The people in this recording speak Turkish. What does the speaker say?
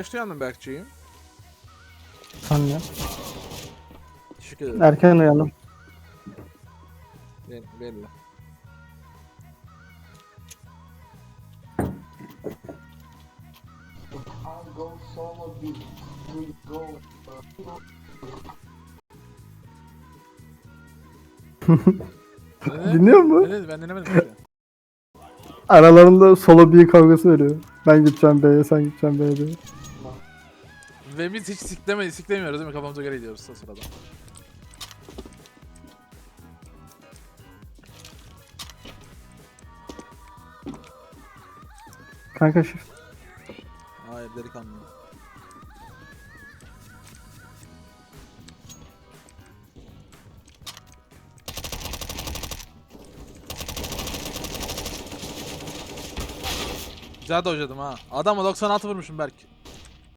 Kaçta uyandın Berkçiğim? Sanmıyorum. Teşekkür ederim. Erken uyandım. Belli. belli. Dinliyor mu? Ne dedi? Ben dinlemedim. Aralarında solo bir kavgası veriyor. Ben gideceğim B'ye, sen gideceksin B'ye diyor. Ve biz hiç sikleme, siklemiyoruz değil mi? Kafamıza göre gidiyoruz o sırada. Kanka shift. Hayır delikanlı. Güzel dojladım ha. Adamı 96 vurmuşum Berk.